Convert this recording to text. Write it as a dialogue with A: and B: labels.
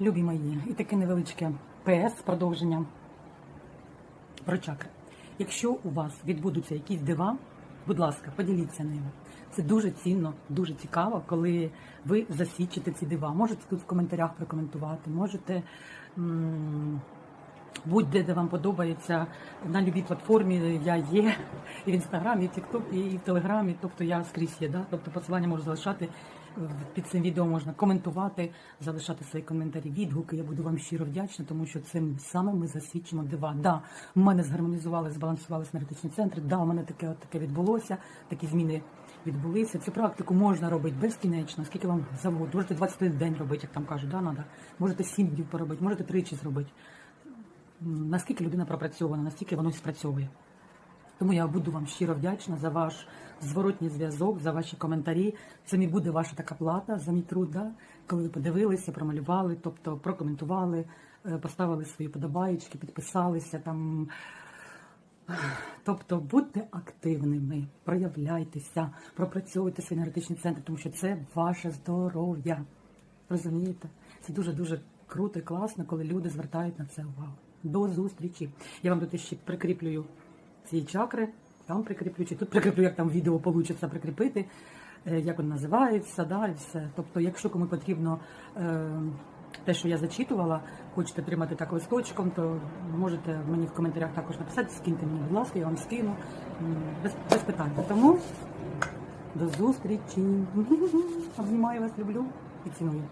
A: Любі мої, і таке невеличке ПС продовження про чакри. Якщо у вас відбудуться якісь дива, будь ласка, поділіться ними. Це дуже цінно, дуже цікаво, коли ви засвідчите ці дива. Можете тут в коментарях прокоментувати, можете будь-де, де вам подобається, на любій платформі я є, і в інстаграмі, і в Тіктокі, і в Телеграмі, тобто я скрізь є. Да? Тобто посилання можу залишати під цим відео можна коментувати, залишати свої коментарі, відгуки. Я буду вам щиро вдячна, тому що цим саме ми засвідчимо дива. Да, в мене згармонізували, збалансувалися енергетичні центри. Да, у мене таке таке відбулося, такі зміни відбулися. Цю практику можна робити безкінечно, скільки вам завгодно. Можете 21 день робити, як там кажуть, да, надо. можете 7 днів поробити, можете тричі зробити. Наскільки людина пропрацьована, настільки воно спрацьовує. Тому я буду вам щиро вдячна за ваш зворотній зв'язок, за ваші коментарі. Це не буде ваша така плата за мій труд, да? коли ви подивилися, промалювали, тобто прокоментували, е, поставили свої подобаєчки, підписалися там. Тобто будьте активними, проявляйтеся, пропрацьовуйте свій енергетичний центр, тому що це ваше здоров'я. Розумієте? Це дуже-дуже круто і класно, коли люди звертають на це увагу. До зустрічі. Я вам тут ще прикріплюю ці чакри, там прикріплю, чи тут прикріплю, як там відео вийде прикріпити, е, як він називається, да, і все. Тобто, якщо кому потрібно е, те, що я зачитувала, хочете отримати так листочком, то можете мені в коментарях також написати, скиньте мені, будь ласка, я вам скину. Без, без питань. Тому до зустрічі. Обнімаю вас, люблю і ціную.